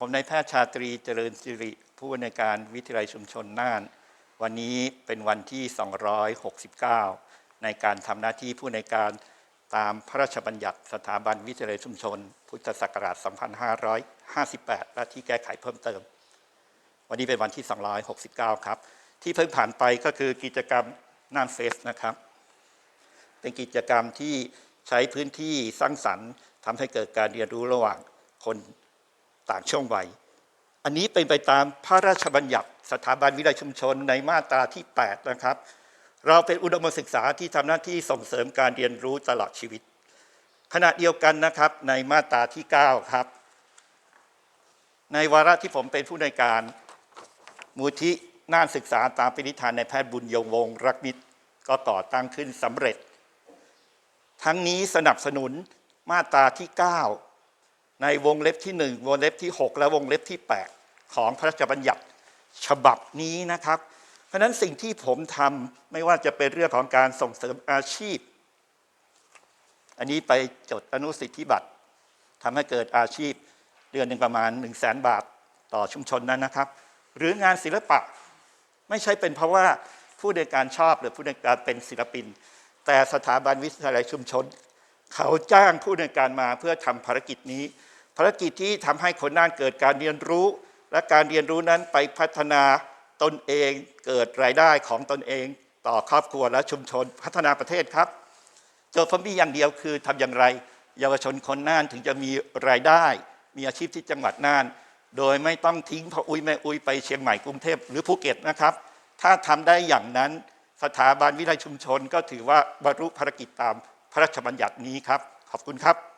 ผมนายแพทย์ชาตรีเจริญสิริ ผู้ในวยการวิทยาลัยชุมชนน่าน วันนี้เป็นวันที่ 269 ในการทำหน้าที่ผู้ในการตามพระราชบัญญัติสถาบันวิทยาลัยชุมชน พุทธศักราช 2558 และที่แก้ไขเพิ่มเติม วันนี้เป็นวันที่ 269 ครับ ที่เพิ่งผ่านไปก็คือกิจกรรมน่านเฟสนะครับ เป็นกิจกรรมที่ใช้พื้นที่สร้างสรรค์ทำให้เกิดการเรียนรู้ระหว่างคน ต่างช่วงวัย อันนี้เป็นไปตามพระราชบัญญัติสถาบันวิทยาชุมชนในมาตราที่ 8 นะครับ เราเป็นอุดมศึกษาที่ทำหน้าที่ส่งเสริมการเรียนรู้ตลอดชีวิต ขณะเดียวกันนะครับในมาตราที่ 9 ครับ ในวาระที่ผมเป็นผู้ในการมูลที่น่านศึกษาตามปณิธานในแพทย์บุญยงวงศรักมิตรก็ก่อตั้งขึ้นสำเร็จ ทั้งนี้สนับสนุนมาตราที่ 9 ในวงเล็บที่ 1 วงเล็บที่ 6 และวงเล็บที่ 8 ของพระราชบัญญัติฉบับนี้นะครับ เพราะนั้นสิ่งที่ผมทำไม่ว่าจะเป็นเรื่องของการส่งเสริมอาชีพ อันนี้ไปจดอนุสิทธิบัตรทำให้เกิดอาชีพเดือนหนึ่งประมาณ 1 0 0 0 0แสนบาทต่อชุมชนนั้นนะครับ หรืองานศิลปะไม่ใช่เป็นเพราะว่าผู้ในการชอบหรือผู้ในการเป็นศิลปิน แต่สถาบันวิทยาลัยชุมชน เขาจ้างผู้ในการมาเพื่อทำภารกิจนี้ ภารกิจที่ทำให้คนน่านเกิดการเรียนรู้ และการเรียนรู้นั้นไปพัฒนาตนเองเกิดรายได้ของตนเอง ต่อครอบครัวและชุมชนพัฒนาประเทศครับโจทย์ผมมีอย่างเดียวคือทำอย่างไร เยาวชนคนน่านถึงจะมีรายได้ มีอาชีพที่จังหวัดน่าน โดยไม่ต้องทิ้งพ่ออุ้ยแม่อุ้ยไปเชียงใหม่กรุงเทพหรือภูเก็ตนะครับ ถ้าทำได้อย่างนั้นสถาบันวิทยาชุมชนก็ถือว่าบรรลุภารกิจตามพระราชบัญญัตินี้ครับ ขอบคุณครับ